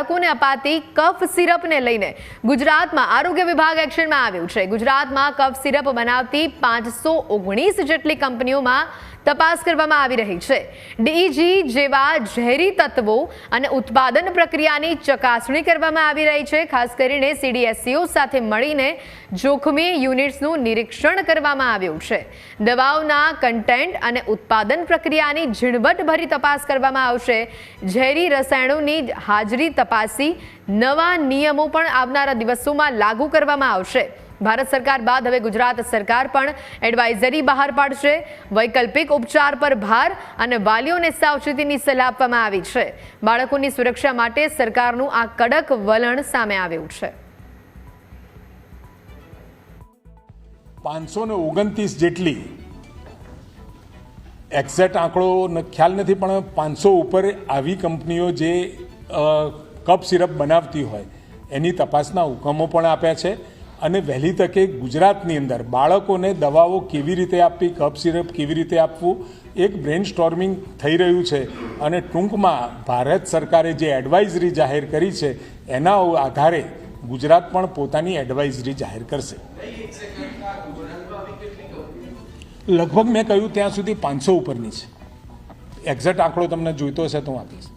બાળકોને અપાતી કફ સિરપને લઈને ગુજરાતમાં આરોગ્ય વિભાગ એક્શનમાં આવ્યું છે. ગુજરાતમાં કફ સિરપ બનાવતી પાંચસો જેટલી કંપનીઓમાં તપાસ કરવામાં આવી રહી છે. ડીઈજી જેવા ઝેરી તત્વો અને ઉત્પાદન પ્રક્રિયાની ચકાસણી કરવામાં આવી રહી છે. ખાસ કરીને સીડીએસસીઓ સાથે મળીને જોખમી યુનિટ્સનું નિરીક્ષણ કરવામાં આવ્યું છે. દવાઓના કન્ટેન્ટ અને ઉત્પાદન પ્રક્રિયાની ઝીણવટભરી તપાસ કરવામાં આવશે. ઝેરી રસાયણોની હાજરી તપાસી નવા નિયમો પણ આવનારા દિવસોમાં લાગુ કરવામાં આવશે. ભારત સરકાર બાદ હવે ગુજરાત સરકાર પણ એડવાઇઝરી બહાર પાડશે. વૈકલ્પિક ઉપચાર પર ભાર અને વાલીઓને સાવચેતીની સલાહ આપવામાં આવી છે. બાળકોની સુરક્ષા માટે સરકારનું આ કડક વલણ સામે આવ્યું છે. પાંચસો ઓગણત્રીસ જેટલી એક્ઝેક્ટ આંકડો ખ્યાલ નથી, પણ પાંચસો ઉપર આવી કંપનીઓ જે કપ સિરપ બનાવતી હોય, એની તપાસના હુકમો પણ આપ્યા છે. અને વહેલી તકે ગુજરાતની અંદર બાળકોને દવાઓ કેવી રીતે આપવી, કપ સિરપ કેવી રીતે આપવું, એક બ્રેન સ્ટોર્મિંગ થઈ રહ્યું છે. અને ટૂંકમાં ભારત સરકારે જે એડવાઇઝરી જાહેર કરી છે, એના આધારે ગુજરાત પણ પોતાની એડવાઇઝરી જાહેર કરશે. લગભગ મેં કહ્યું ત્યાં સુધી પાંચસો ઉપરની છે. એક્ઝેક્ટ આંકડો તમને જોઈતો હશે તો હું આપીશ.